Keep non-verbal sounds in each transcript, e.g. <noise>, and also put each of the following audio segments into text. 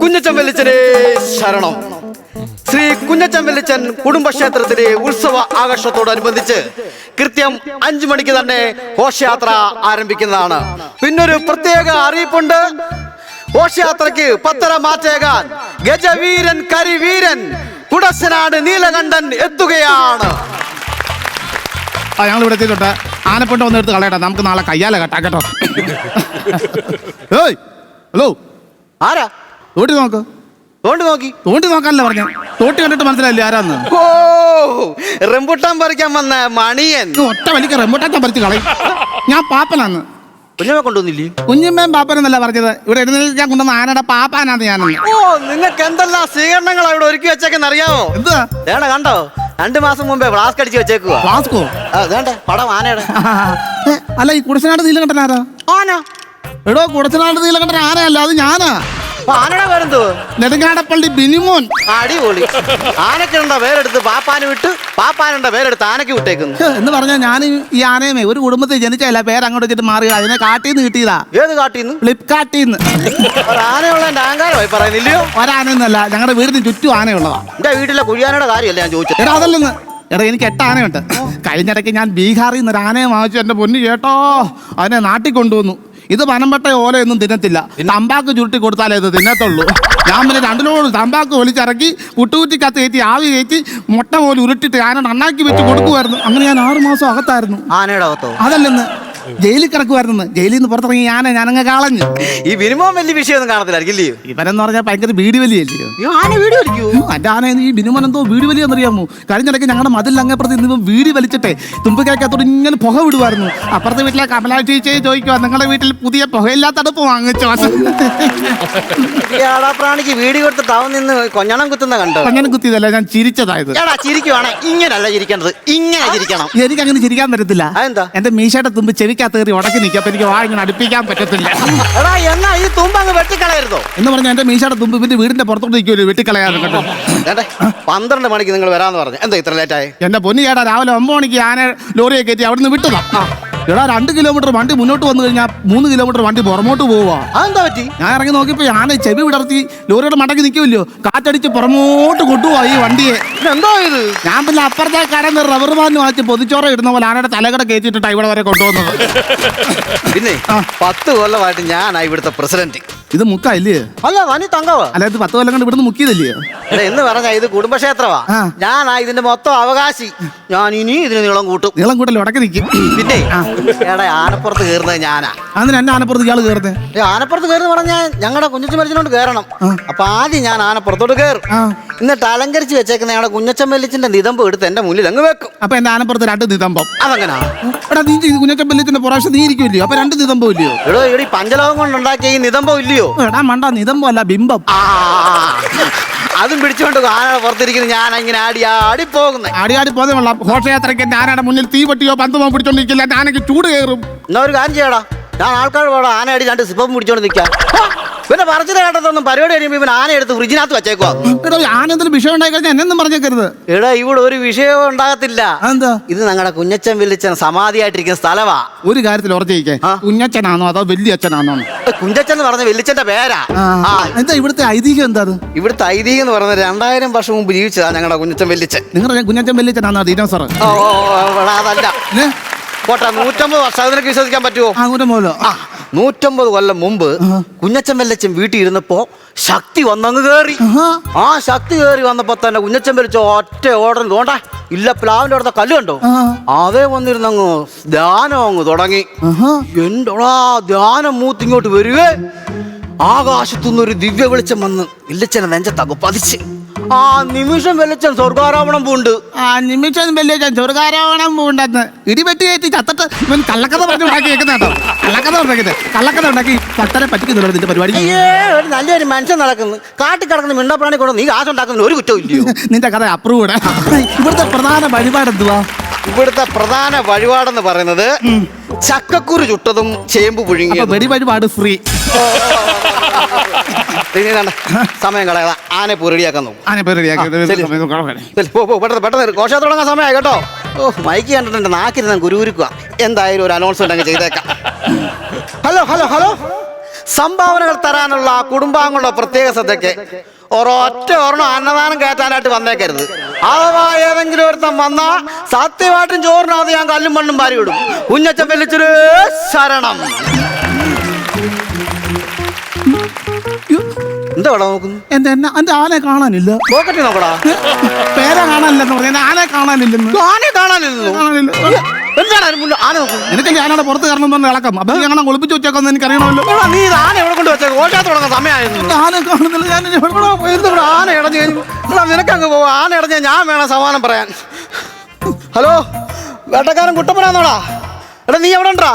കുഞ്ഞച്ചൻ വെല്ലച്ചനെ ശരണം. ശ്രീ കുഞ്ഞച്ചൻ വെല്ലച്ചൻ കുടുംബക്ഷേത്രത്തിലെ ഉത്സവ ആഘോഷത്തോടനുബന്ധിച്ച് കൃത്യം അഞ്ചു മണിക്ക് തന്നെ ഘോഷയാത്ര ആരംഭിക്കുന്നതാണ്. പിന്നൊരു പ്രത്യേക അറിയിപ്പുണ്ട്. ഘോഷയാത്രയ്ക്ക് പത്തര മാറ്റേകാൻ ഗജവീരൻ കരിവീരൻ കുടശനാട് നീലകണ്ഠൻ എത്തുകയാണ്. ആ ഞങ്ങൾ ഇവിടെ എത്തിയിട്ടുണ്ട്. ആനപ്പണ്ട ഒന്ന് എടുത്ത് കളയട്ടെ. നമുക്ക് നാളെ കയ്യാലെ കട്ടാ കേട്ടോ. <laughs> ഏയ് ഹലോ. ആരാ? തോട്ടി നോക്ക്. തോണ്ടി നോക്കി. തോണ്ടി നോക്കാനല്ലേ പറഞ്ഞു? തോട്ടി കണ്ടിട്ട് മനസ്സിലായില്ല ആരാന്ന്? ഓ റംബുട്ടാൻ പറിക്കാൻ വന്ന മണിയൻ. ഇത് ഒറ്റ വലിക്ക് റെമ്പൂട്ടാൻ പറിച്ചു കളയും. ഞാൻ പാപ്പനാന്ന്. കുഞ്ഞമ്മ കൊണ്ടുവന്നില്ലേ? കുഞ്ഞമ്മയും പാപ്പനെന്നല്ല പറഞ്ഞത്? ഇവിടെ എഴുന്നേൽക്കാൻ കൊണ്ടുവന്ന ആനയുടെ പാപ്പാനാന്ന് ഞാനെന്ന്. ഓ നിങ്ങൾക്ക് എന്തെല്ലാം സ്വീകരണങ്ങൾ അവിടെ ഒരുക്കി വെച്ചേക്കെന്ന് അറിയാമോ എന്താ? വേണ്ട കണ്ടോ? രണ്ടു മാസം മുമ്പേ ഫ്ലാസ്ക് അടിച്ച് വെച്ചേക്കുക വാസ്കോ വേണ്ട പടം ആനയുടെ. ഏ, അല്ല ഈ കുടച്ചനാട് നീലകണ്ഠൻ ആരാ? ആന. എടോ കുടച്ചനാട് നീലകണ്ഠൻ ആനയല്ല അത് ഞാനാ. ആനയുടെ പേരെന്തോ? നെടുങ്ങാടപ്പള്ളി ബിനിമോൻ. അടിപൊളി. ആനക്കുണ്ട പേരെടുത്ത് പാപ്പാന് വിട്ട് പാപ്പാനുണ്ട പേരെടുത്ത് ആനക്ക് വിട്ടേക്കുന്നു എന്ന് പറഞ്ഞാൽ ഞാൻ ഈ ആനയമേ ഒരു കുടുംബത്തിൽ ജനിച്ചല്ല പേര് അങ്ങോട്ട് വെച്ചിട്ട് മാറി അതിനെ കാട്ടിന്ന് കിട്ടിയതാ. ഏത് കാട്ടിന്ന് ഫ്ലിപ്കാർട്ടിന്ന് ആനയുള്ള എന്റെ അഹങ്കാരമായി പറയുന്നില്ലയോ? ഒരാനയൊന്നല്ല ഞങ്ങളുടെ വീടിന് ചുറ്റും ആനയുള്ളതാ. എന്റെ വീട്ടിലെ കുഴിയാനയുടെ കാര്യമല്ല ഞാൻ ചോദിച്ചത്? എടാ അതല്ലെന്ന് എടാ എനിക്ക് എട്ട് ആനയുണ്ട്. കഴിഞ്ഞിടയ്ക്ക് ഞാൻ ബീഹാറിൽ നിന്ന് ഒരു ആനയെ വാങ്ങിച്ചു എന്റെ പൊന്നു കേട്ടോ അതിനെ നാട്ടിൽ കൊണ്ടുവന്നു. ഇത് പനമ്പട്ട ഓലയൊന്നും തിന്നത്തില്ല. തമ്പാക്ക് ചുരുട്ടി കൊടുത്താലേ ഇത് തിന്നത്തുള്ളൂ. ഞാൻ പിന്നെ രണ്ടിലോട് തമ്പാക്ക് ഒലിച്ചിറക്കി പുട്ടുകുറ്റിക്കകത്ത് കയറ്റി ആവി കയറ്റി മുട്ട പോലെ ഉരുട്ടിട്ട് ആന നന്നാക്കി വെച്ച് കൊടുക്കുമായിരുന്നു അങ്ങനെ ഞാൻ ആറു മാസം അകത്തായിരുന്നു. ആനയുടെ അകത്തോ? അതല്ലെന്ന്. ജയിലിൽ കിടക്കുമായിരുന്നു ജയിലിൽ നിന്ന് പുറത്തിറങ്ങി ഞാനെ ഞാനങ്ങ് കളഞ്ഞു. ഈ ബിനുമോൻ വലിയ വിഷയമൊന്നും കാണത്തില്ലായിരിക്കും ഇല്ലയോ ഇവനെന്ന് പറഞ്ഞാൽ ഭയങ്കര വീട് വലിയല്ലയോ ഈ ആന വീട് വലിക്കൂ എന്റെ ആന ഈ ബിനുമോൻ എന്തോ വീട് വലിയെന്നറിയാമോ കഴിഞ്ഞിടയ്ക്ക് ഞങ്ങളുടെ മതിൽ അങ്ങപ്പുറത്ത് ഇന്ന് വീട് വലിച്ചിട്ടെ. തുമ്പിക്കകത്തോട് ഇങ്ങനെ പുക വിടുമായിരുന്നു അപ്പുറത്തെ വീട്ടിലെ കമലാ ചേച്ചിയെ ചോദിക്കുക നിങ്ങളുടെ വീട്ടിൽ പുതിയ പുകയില്ലാത്ത അടുപ്പ് വാങ്ങിച്ചോ? പ്രാണിക്ക് വീട് കൊടുത്തിട്ട് അവൻ നിന്ന് കൊഞ്ഞണം കുത്തുന്ന കണ്ടോ? കൊഞ്ഞണം കുത്തിയതല്ല ഞാൻ ചിരിച്ചതായത്. എടാ ചിരിക്കുവാണെ. ഇങ്ങനല്ല ചിരിക്കേണ്ടത്. ഇങ്ങനെ ചിരിക്കണം. എനിക്ക് അങ്ങനെ ചിരിക്കാൻ പറ്റത്തില്ല. അതെന്താ? എന്റെ മീശയുടെ തുമ്പ് ചെവിക്കകത്ത് കയറി ഉടക്കി നിൽക്കാം അപ്പൊ എനിക്ക് വാ ഇങ്ങനെ അടുപ്പിക്കാൻ പറ്റത്തില്ല. എടാ എന്നാ ഈ തുമ്പ് അങ്ങ് വെട്ടിക്കളയരുതോ? എന്ന് പറഞ്ഞാൽ എന്റെ മീശയുടെ തുമ്പ് പിന്നെ വീടിന്റെ പുറത്തോട്ട് നിൽക്കുമല്ലോ വെട്ടിക്കളയാതെ കേട്ടോ. പന്ത്രണ്ട് മണിക്ക് നിങ്ങൾ വരാന്ന് പറഞ്ഞു. എന്താ ഇത്ര ലേറ്റ് ആയി? എന്റെ പൊന്നു ചേട്ടാ രാവിലെ ഒമ്പത് മണിക്ക് ആന ലോറിയെ കയറ്റി അവിടുന്ന് വിട്ടതാ. എടാ രണ്ട് കിലോമീറ്റർ വണ്ടി മുന്നോട്ട് വന്നു കഴിഞ്ഞാൽ മൂന്ന് കിലോമീറ്റർ വണ്ടി പുറമോട്ട് പോവാ. അതെന്താ പറ്റി? ഞാൻ ഇറങ്ങി നോക്കിയപ്പോ ആന ചെവി വിടർത്തി ലോറിയുടെ മടക്കി നിൽക്കുമല്ലോ കാറ്റടിച്ച് പുറമോട്ട് കൊണ്ടുപോവാ ഈ വണ്ടിയെ. എന്തോ ഇത്? ഞാൻ പിന്നെ അപ്പുറത്തെ കടന്ന് റബ്ബർ ബാൻഡ് മാറ്റി പൊതിച്ചോറ ഇടുന്ന പോലെ ആനയുടെ തലകട കയറ്റിയിട്ടാ ഇവിടെ വരെ കൊണ്ടുവന്നത് പിന്നെ. പത്ത് കൊല്ലമായിട്ട് ഞാനാ ഇവിടുത്തെ പ്രസിഡന്റ്. ഇത് മുക്കല്ലേ അല്ല വനി തങ്കവാ. അല്ല ഇത് പത്ത് കൊല്ലം കൊണ്ട് ഇവിടുന്ന് മുക്കിയതല്ലേ? എടാ എന്ന് പറഞ്ഞാ ഇത് കുടുംബക്ഷേത്രമാ. ആ. ഞാനാ ഇതിന്റെ മൊത്തം അവകാശി. ഞാൻ ഇനി ഇതിന് നീളം കൂട്ടും. നീളം കൂട്ടൽ ഉടക്കി നിൽക്കും പിന്നെ എടാ ആനപ്പുറത്ത് കയറുന്നത് ഞാനാ. അതിന് എന്നെ ആനപ്പുറത്ത് ഇയാൾ കയറുന്നത് ആനപ്പുറത്ത് കയറുന്ന പറഞ്ഞാൽ ഞങ്ങളുടെ കുഞ്ഞു മരിച്ചിനോട് കയറണം അപ്പൊ ആദ്യം ഞാൻ ആനപ്പുറത്തോട്ട് കയറും. എന്നിട്ട് അലങ്കരിച്ച് വെച്ചേക്കുന്ന ഞങ്ങളുടെ കുഞ്ഞച്ചൻ വെല്ലിച്ചിന്റെ നിതമ്പ് എടുത്ത് എന്റെ മുന്നിൽ അങ്ങ് വെക്കും. അപ്പൊ എന്റെ ആനപ്പുറത്ത് രണ്ട് നിതമ്പം. അതങ്ങനാ? എടാ നീ കുഞ്ഞച്ചമ്പല്യത്തിന്റെ പുറശം നീ ഇരിക്കുമല്ലയോ അപ്പൊ രണ്ട് നിതമ്പം ഇല്ലയോ? എടോ ഇവിടെ പഞ്ചലോകം കൊണ്ടുണ്ടാക്കിയ ഈ നിതമ്പം ഇല്ലയോ? എടാ മണ്ട നിതമ്പം അല്ല ബിംബം. അതും പിടിച്ചുകൊണ്ട് ആന പുറത്തിരിക്കുന്നു. ഞാൻ അങ്ങനെ ആടി ആടി പോകുന്നേ. ആടിയാടി പോകുന്ന ഘോഷയാത്രയ്ക്ക് എന്റെ ആനയുടെ മുന്നിൽ തീ പൊട്ടിയോ പന്തുമോ പിടിച്ചോണ്ടിരിക്കില്ല. ആനയ്ക്ക് ചൂട് കയറും. എന്നാ ഒരു കാര്യം ചെയ്യടാ. ഞാൻ ആൾക്കാർ പോടാ ആന അടി രണ്ട് സിപ്പം പിടിച്ചോണ്ട് നിൽക്കാം പിന്നെ പറിച്ചത് കേട്ടതൊന്നും പരിപാടി കഴിയുമ്പോൾ ഇവൻ ആന എടുത്ത് ഫ്രിഡ്ജിനകത്ത് വെച്ചേക്കോ എടാ ആന എന്തെങ്കിലും വിഷയം ഉണ്ടായി കഴിഞ്ഞാൽ എന്നെന്നും പറഞ്ഞേക്കരുത്. എടാ ഇവിടെ ഒരു വിഷയവും ഉണ്ടാകത്തില്ല. എന്താ ഇത് ഞങ്ങളുടെ കുഞ്ഞച്ചൻ വിളിച്ചൻ സമാധിയായിട്ടിരിക്കുന്ന സ്ഥലവാ. ഒരു കാര്യത്തിൽ ഉറച്ചിരിക്കേ കുഞ്ഞച്ചനാണോ കുഞ്ഞച്ഛനാണോ അതോ വലിയ അച്ഛനാണോ കുഞ്ഞച്ചൻ എന്ന് പറഞ്ഞ വെല്ലിച്ചന്റെ പേരാ. ആ. എന്താ ഇവിടുത്തെ ഐതിഹ്യം എന്താ അത്? ഇവിടുത്തെ ഐതിഹ്യം എന്ന് പറയുന്നത് രണ്ടായിരം വർഷം മുമ്പ് ജീവിച്ചതാ ഞങ്ങളുടെ കുഞ്ഞച്ചൻ വെല്ലിച്ചൻ. നിങ്ങളുടെ കുഞ്ഞച്ചൻ വലിയ അച്ഛനാണോ ഓ ഓ, ഓ, എടാ, അതല്ല. പോട്ടെ നൂറ്റമ്പത് വർഷം. അതിനൊക്കെ വിശ്വസിക്കാൻ പറ്റുമോ ആ നൂറ്റമ്പത് കൊല്ലം. മുമ്പ് കുഞ്ഞച്ചൻ വെല്ലച്ചൻ വീട്ടിൽ ഇരുന്നപ്പോ ശക്തി വന്നങ്ങ് കേറി. ആ. ശക്തി കേറി വന്നപ്പോ തന്നെ കുഞ്ഞച്ചൻ വലിച്ച ഒറ്റ ഓർഡർ തോണ്ട ഇല്ല പ്ലാവിന്റെ അടുത്ത കല്ല് കണ്ടോ. അതേ വന്നിരുന്നങ്ങ് ധ്യാനം അങ്ങ് തുടങ്ങി. എന്തോടാ ധ്യാനം മൂത്തിങ്ങോട്ട് വരുവേ ആകാശത്തുനിന്ന് ഒരു ദിവ്യ വെളിച്ചം വന്ന് ഇല്ലച്ചനെ നെഞ്ചത്തങ്ങ് പതിച്ച്. ആ നിമിഷം വെളിച്ചൻ സ്വർഗാരോപണം പൂണ്ട്. ആ നിമിഷം വലിയ സ്വർഗാരോപണം പൂണ്ടെന്ന്. ഇടിപെട്ടി കയറ്റി ചത്തട്ട് ഇവൻ കള്ളക്കഥ പറഞ്ഞു ഉണ്ടാക്കി കേൾക്കുന്ന കേട്ടോ. കള്ളക്കഥ ഉണ്ടാക്കിയത്. കള്ളക്കഥ ഉണ്ടാക്കി ചത്തരെ പറ്റിക്കുന്നുള്ളൂ നിന്റെ പരിപാടി അയ്യേ ഒരു നല്ലൊരു മനുഷ്യൻ നടക്കുന്നു. കാട്ടിൽ കിടക്കുന്ന മിണ്ടപ്രാണി കൊണ്ട് നീ കാശുണ്ടാക്കുന്ന ഒരു കുറ്റവും ഇല്ലയോ? <laughs> നിന്റെ കഥ അപ്രൂവ് ഇവിടുത്തെ പ്രധാന വഴിപാട് എന്തുവാ? ഇവിടുത്തെ പ്രധാന വഴിപാടെന്ന് പറയുന്നത് ചക്കക്കുരു ചുട്ടതും ചേമ്പ് പുഴുങ്ങിയ പുഴുങ്ങിയതും വെടി വഴിപാട് ഫ്രീ. <laughs> സമയം കളയാതെ ആനെ പൂരടിയാക്കാൻ നോക്കും. ആനെ പെട്ടെന്ന് പെട്ടെന്ന് കോശ തുടങ്ങാൻ സമയമായി കേട്ടോ. ഓ മൈക്ക് കണ്ടിട്ടുണ്ട്. നാക്കിൽ ഞാൻ ഗുരുവിരിക്കുക എന്തായാലും ഒരു അനൗൺസ്മെന്റ് അങ്ങ് ചെയ്തേക്കാം. Hello hello hello. സംഭാവനകൾ തരാനുള്ള കുടുംബാംഗങ്ങളുടെ പ്രത്യേക ശ്രദ്ധയ്ക്ക് ഒരൊറ്റ ഒരെണ്ണം അന്നദാനം കയറ്റാനായിട്ട് വന്നേക്കരുത്. അഥവാ ഏതെങ്കിലും ഒരുത്തം വന്നാ സത്യമായിട്ടും ചോറിനകത്ത് ഞാൻ കല്ലും മണ്ണും പാരി വിടും കുഞ്ഞച്ചൻ വലിച്ചൊരു ശരണം. എന്താ ഇവിടെ നോക്കുന്നു എന്റെ എന്നെ എന്റെ ആനെ കാണാനില്ല. പോക്കറ്റ് നോക്കടാ. പേരെ കാണാനില്ലെന്ന് പറഞ്ഞു. ആനെ കാണാനില്ലെന്ന്. ആനെ കാണാനില്ലല്ലോ കാണാനില്ല. എന്താണ് അതിന് മുന്നിൽ ആന നോക്കുന്നു നിനക്ക് ഞാനവിടെ പുറത്ത് കാരണം പറഞ്ഞ് ഇളക്കം. അപ്പൊ ഞങ്ങളെ ഒളിപ്പിച്ച് വെച്ചേക്കൊന്ന് എനിക്കറിയണമല്ലോ. എടാ, നീ ഇത് ആന എവിടെ കൊണ്ട് വെച്ചേക്കും. ഓഷാത്ത് തുടങ്ങുന്ന സമയമായിരുന്നു. ആന കാണുന്നില്ല. ഞാൻ ഇനി എവിടെ ആന ഇടഞ്ഞു എടാ നിനക്കങ്ങ് പോവാ. ആന ഇടഞ്ഞ ഞാൻ വേണം സമാനം പറയാൻ. ഹലോ? വേട്ടക്കാരൻ കുട്ടപ്പനാന്നോടാ? എടാ നീ എവിടെ ഉണ്ടാ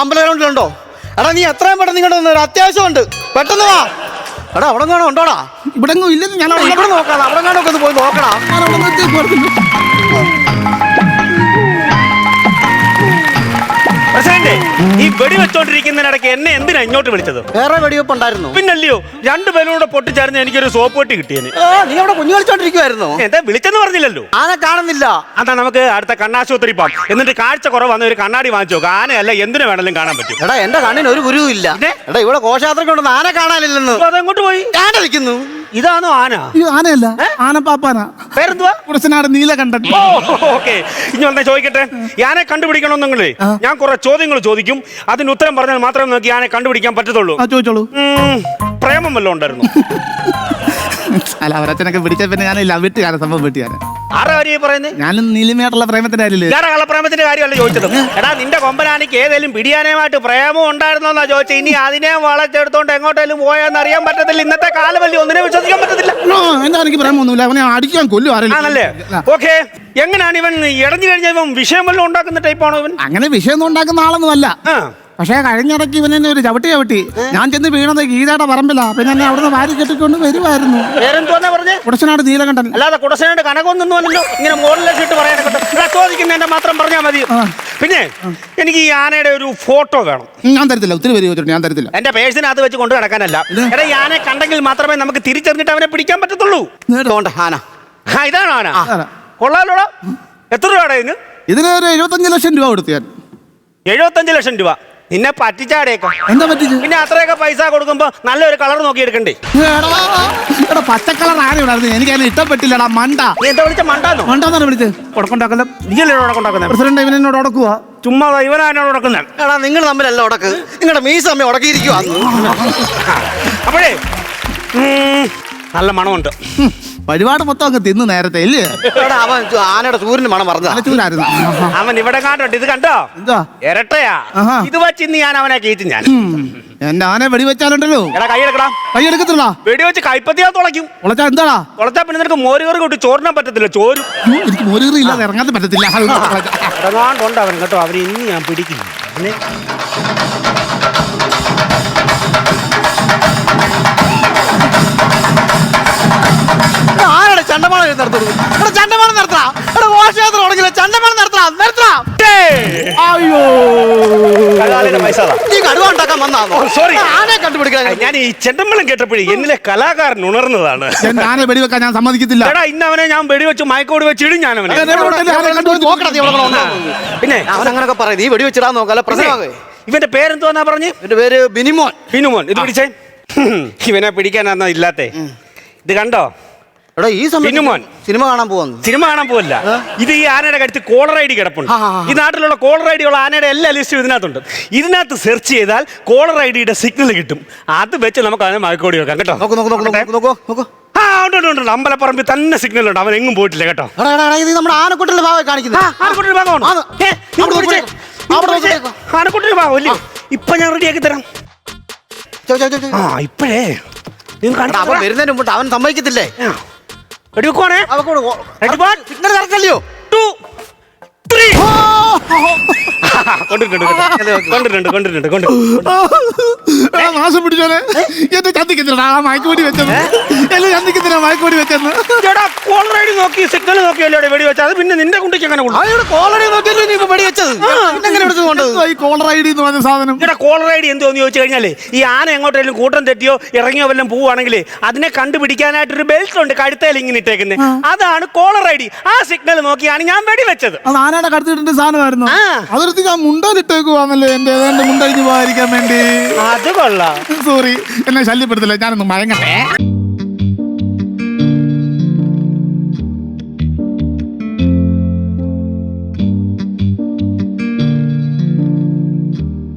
ആമ്പലഗ്രൗണ്ടിലുണ്ടോ എടാ നീ എത്രയും പെട്ടെന്ന് ഇങ്ങോട്ട് വന്നു ഒരു അത്യാവശ്യമുണ്ട്. പെട്ടെന്ന് വാ. എടാ അവിടെ കാണോ ഉണ്ടോടാ? ഇവിടെ ഇല്ലെന്ന് ഞാൻ ഇവിടെ നോക്കാം അവിടെ കാണോ ഒന്ന് പോയി നോക്കടാ. പ്രസിഡന്റ് ഈ വെടി വെച്ചോണ്ടിരിക്കുന്നതിനിടയ്ക്ക് എന്നെ എന്തിനാ ഇങ്ങോട്ട് വിളിച്ചത്? വേറെ വെടിവെപ്പ് ഉണ്ടായിരുന്നു പിന്നല്ലയോ രണ്ട് കൂടെ പൊട്ടിച്ചേർന്ന് എനിക്കൊരു സോപ്പ് പൊട്ടി കിട്ടിയത് ആ നീ അവിടെ കുഞ്ഞു കളിച്ചോണ്ടിരിക്കുവായിരുന്നു? എന്താ വിളിച്ചെന്ന് പറഞ്ഞില്ലല്ലോ? ആന കാണുന്നില്ല. അതാ നമുക്ക് അടുത്ത കണ്ണാശുപത്രി പോകാം എന്നിട്ട് കാഴ്ച കുറവാന്ന് ഒരു കണ്ണാടി വാങ്ങിച്ചു നോക്കാം. ആനയല്ല എന്തിനു വേണമെങ്കിലും കാണാൻ പറ്റും. എടാ എന്റെ കണ്ണിന് ഒരു ഗുരുവും ഇല്ല എടാ ഇവിടെ ഉണ്ടെന്ന് ആന കാണാനില്ലെന്ന്. അപ്പൊ അതെങ്ങോട്ട് പോയി? ആന നിൽക്കുന്നു ഇതാണോ ആന? ഇത് ആനയല്ല പാപ്പാന പേരെന്തുവാ? കുടച്ചനാട് നീലകണ്ഠൻ ഓക്കെ. ഇനി ചോദിക്കട്ടെ? ആനെ കണ്ടുപിടിക്കണം നിങ്ങൾ ഞാൻ കുറെ ചോദ്യങ്ങൾ ചോദിക്കും. അതിന് ഉത്തരം പറഞ്ഞാൽ മാത്രമേ നിങ്ങൾക്ക് ആനെ കണ്ടുപിടിക്കാൻ പറ്റത്തുള്ളൂ. ചോദിച്ചോളൂ. പ്രേമം വല്ലതും ഉണ്ടായിരുന്നു? <laughs> അല്ല അവരച്ഛനൊക്കെ പിടിച്ച പിന്നെ ഞാനില്ല വീട്ടുകാരൻ സംഭവം വീട്ടുകാരൻ ആരാ കാര്യം പറയുന്നത് ഞാനും നീലിമയായിട്ടുള്ള പ്രേമത്തിന്റെ കാര്യമില്ലേ? ഇതാരാ കള്ളപ്രേമത്തിന്റെ കാര്യമല്ല ചോദിച്ചത്. എടാ നിന്റെ കൊമ്പനാനിക്ക് ഏതെങ്കിലും പിടിയാനയുമായിട്ട് പ്രേമം ഉണ്ടായിരുന്നോന്നാ ചോദിച്ചത്. ഇനി അതിനെ വളച്ചെടുത്തോണ്ട് എങ്ങോട്ടേലും പോയെന്ന് അറിയാൻ പറ്റത്തില്ല. ഇന്നത്തെ കാലമല്ലേ ഒന്നിനെ വിശ്വസിക്കാൻ പറ്റത്തില്ല. ആ, എന്താ എനിക്ക് പ്രേമൊന്നുമില്ല അവനെ അടിക്കാൻ കൊല്ലും ആണല്ലേ? ആരെങ്കിലും ഓക്കെ. എങ്ങനെയാണ് ഇവൻ ഇടഞ്ഞു കഴിഞ്ഞ ഇവൻ വിഷയം വല്ലതും ഉണ്ടാക്കുന്ന ടൈപ്പാണോ ഇവൻ? അങ്ങനെ വിഷയമൊന്നും ഉണ്ടാക്കുന്ന ആളൊന്നുമല്ല ആ. പക്ഷേ കഴിഞ്ഞിടയ്ക്ക് ഇവനെ ഒരു ചവിട്ടി ചവിട്ടി. ഞാൻ ചെന്ന് വീണത് ഗീതയുടെ പറമ്പിലാ. പിന്നെ എന്നെ അവിടുന്ന് വാരി കെട്ടിക്കൊണ്ട് വരുമായിരുന്നു പേരെന്തോന്നാ പറഞ്ഞേ? കുടച്ചനാട് നീലകണ്ഠൻ. അല്ലാതെ കുടശനാട് കനകൊന്നും അല്ലല്ലോ ഇങ്ങനെ മോഡലിലേക്ക് ഇട്ട് പറയാനൊക്കെ ചോദിക്കുന്നതിന്റെ മാത്രം പറഞ്ഞാൽ മതി. പിന്നെ എനിക്ക് ഈ ആനയുടെ ഒരു ഫോട്ടോ വേണം. ഞാൻ തരത്തില്ല. ഒത്തിരി പേര് ചോദിച്ചിട്ട് ഞാൻ തരത്തില്ല. എന്റെ പേഴ്സിനകത്ത് വെച്ച് കൊണ്ട് നടക്കാനല്ല. എടാ ഈ ആനയെ കണ്ടെങ്കിൽ മാത്രമേ നമുക്ക് തിരിച്ചറിഞ്ഞിട്ട് അവനെ പിടിക്കാൻ പറ്റത്തുള്ളൂ. ഇതുകൊണ്ട് ആന. ആ ഇതാണ് ആന. കൊള്ളാലോടാ. എത്ര രൂപയുടെ ഇതിന് ഇതിന് ഒരു എഴുപത്തഞ്ച് ലക്ഷം രൂപ കൊടുത്തു ഞാൻ. എഴുപത്തഞ്ച് ലക്ഷം രൂപ. നിന്നെ പറ്റിച്ചാടേക്കാം. എന്താ പറ്റിച്ചു? പിന്നെ അത്രയൊക്കെ പൈസ കൊടുക്കുമ്പോ നല്ലൊരു കളർ നോക്കി എടുക്കണ്ടേ എടാ, എടാ ആണ് ആന ഉണ്ടായിരുന്നു എനിക്ക് അതിനെ ഇഷ്ടപ്പെട്ടില്ലടാ മണ്ട. നീ എന്താ വിളിച്ച മണ്ടാന്നോ? മണ്ടാന്നാണ് വിളിച്ചത് ഉടക്കൊണ്ടാക്കല്ല നീയല്ലേ ഇവിടെ പ്രസിഡന്റ് ഉടക്കുക ചുമ്മാ ഇവനാണ് ഉടക്കുന്നത് എടാ നിങ്ങൾ തമ്മിലല്ല ഉടക്ക്. നിങ്ങളുടെ മീസ് തമ്മിൽ ഉടക്കിയിരിക്കുവാ. അപ്പോഴേ നല്ല മണമുണ്ട്. വഴിപാട് മൊത്തം അങ്ങ് തിന്ന് നേരത്തെ ഇല്ലേ എടാ അവൻ ചു- ആനയുടെ സൂര്യന് മണം പറഞ്ഞതാ അലച്ചൂരായിരുന്നു അവൻ ഇവിടെ കാണ്ടുണ്ട് ഇത് കണ്ടോ എന്താ ഇരട്ടയാ ആഹാ. ഇത് വച്ചിന്ന് ഞാൻ അവനെ കീച്ച് ഞാൻ ഉം. എന്റെ ആനെ വെടിവെച്ചാലുണ്ടല്ലോ എടാ കൈ എടുക്കടാ കൈ എടുക്കത്തില്ല വെടി വെച്ച് കൈപ്പത്തിയാ തുളയ്ക്കും ഉളച്ചാ എന്താടാ തുളച്ചാ പിന്നെ നിനക്ക് മോര് കറി കൂട്ടി ചോറിനാൻ പറ്റത്തില്ല ചോരും ഉം, എനിക്ക് മോരുകറി ഇല്ലാതെ ഇറങ്ങാൻ പറ്റത്തില്ല ഇറങ്ങാണ്ടുണ്ട് അവൻ കേട്ടോ അവനെ ഇനി ഞാൻ പിടിക്കും പൈസ. നീ കടുവ ഉണ്ടാക്കാൻ sorry. കണ്ടുപിടിക്കാൻ ഞാൻ ഈ ചെണ്ടമ്പളം കേട്ടപ്പോഴേ എന്നിലെ കലാകാരൻ ഉണർന്നതാണ്. എന്റെ ആനെ വെടിവെക്കാൻ ഞാൻ സമ്മതിക്കത്തില്ല. എടാ ഇന്ന് അവനെ ഞാൻ വെടിവെച്ച് മയക്കോട് വെച്ച് ഇടും ഞാൻ അവനെ? പിന്നെ അവൻ അങ്ങനൊക്കെ പറയും നീ വെടിവെച്ചിടാൻ നോക്കല്ല പ്രശ്നമാകെ ഇവന്റെ പേരെന്തോന്നാ പറഞ്ഞു? എന്റെ പേര് ബിനിമോൻ. ബിനുമോൻ. ഇത് പിടിച്ചേ? ഇവനെ പിടിക്കാനാ ഇല്ലാത്തേ. ഇത് കണ്ടോ? എടാ ഈ ബിനുമോൻ. സമയം സിനിമ കാണാൻ പോവാന്ന് സിനിമ കാണാൻ പോവല്ല ഇത് ഈ ആനയുടെ കടുത്ത് കോളർ ഐ ഡി കിടപ്പുണ്ട് ആ, ആ, ആ. ഈ നാട്ടിലുള്ള കോളർ ഐ ഡി ഉള്ള ആനയുടെ എല്ലാ ലിസ്റ്റും ഇതിനകത്തുണ്ട് ഇതിനകത്ത് സെർച്ച് ചെയ്താൽ കോളർ ഐ ഡിയുടെ സിഗ്നൽ കിട്ടും അത് വെച്ച് നമുക്ക് അതിനെ മയക്കോടി വെക്കാം കേട്ടോ നോക്ക് നോക്ക് നോക്ക് നോക്ക് നോക്കോ നോക്കോ ആ ഉണ്ട് ഉണ്ട്, ഉണ്ട് ഉണ്ട് അമ്പലപ്പറമ്പിൽ തന്നെ സിഗ്നൽ ഉണ്ട് അവൻ എങ്ങും പോയിട്ടില്ല കേട്ടോ എടാ എടാ എടാ, ഇത് നമ്മുടെ ആനക്കുട്ടിലെ ഭാഗം കാണിക്കുന്നത് ആനക്കുട്ടിയുടെ ഭാഗമാണോ? ആണ്. ഏ, നീ അവിടെ പിടിച്ചേ. നോക്ക്. നീ അവിടെ പിടിച്ചേ. നോക്ക്. ആനക്കുട്ടിയുടെ ഭാഗം അല്ലേ ഇപ്പൊ ഞാൻ റെഡിയാക്കി തരാം ചോ, ചോ, ചോ, ചോ. ആ ഇപ്പോഴേ നീ എടാ, അവൻ കണ്ടോ വരുന്നതിന് മുമ്പ് അവൻ സമ്മതിക്കത്തില്ലേ റെഡി വെക്കുവാണേ അവക്കോട് Ready, one? സിഗ്നൽ കറക്റ്റല്ലയോ ടു ത്രീ കൊണ്ടിട്ടുണ്ട് കൊണ്ടിട്ടുണ്ട്. കൊണ്ടിട്ടുണ്ട് കൊണ്ടിട്ടുണ്ട് എടാ, മാസം എന്റെ വെച്ചത് മയക്കുപൊടി വെച്ചെന്ന്. ഓൾറെഡി നോക്കി സിഗ്നൽ നോക്കിയല്ലോ വെടി വെച്ചത്? പിന്നെ നിന്റെ കുണ്ടിക്ക് എങ്ങനെ നോക്കിയല്ലോ നീ വെടി വെച്ചത്? ഈ കോളർ ഐഡി എന്ന് പറഞ്ഞ സാധനം? കോളർ ഐഡി ഡി എന്തോന്ന് ചോദിച്ചു കഴിഞ്ഞാലേ ഈ ആന എങ്ങോട്ടെങ്കിലും കൂട്ടം തെറ്റിയോ ഇറങ്ങിയോ വല്ലതും പോവുകയാണെങ്കിൽ അതിനെ കണ്ടുപിടിക്കാനായിട്ട് ഒരു ബെൽറ്റ് ഉണ്ട് കഴുത്തേൽ ഇങ്ങനെ ഇട്ടേക്കുന്നത് അതാണ് കോളർ ഐ ഡി ആ സിഗ്നൽ നോക്കിയാണ് ഞാൻ വെടി വെച്ചത്. ആനയുടെ കടത്തിട്ടിന്റെ സാധനമായിരുന്നു? ആ. ഞാൻ മുണ്ടലിട്ടേക്കുവാന്നല്ലേ എന്റെ ഏതാണ്ട് മുണ്ടഴിഞ്ഞു പോകാതിരിക്കാൻ വേണ്ടി. അത് കൊള്ളാം. സോറി എന്നെ ശല്യപ്പെടുത്തില്ല. ഞാനൊന്ന് മയങ്ങട്ടെ.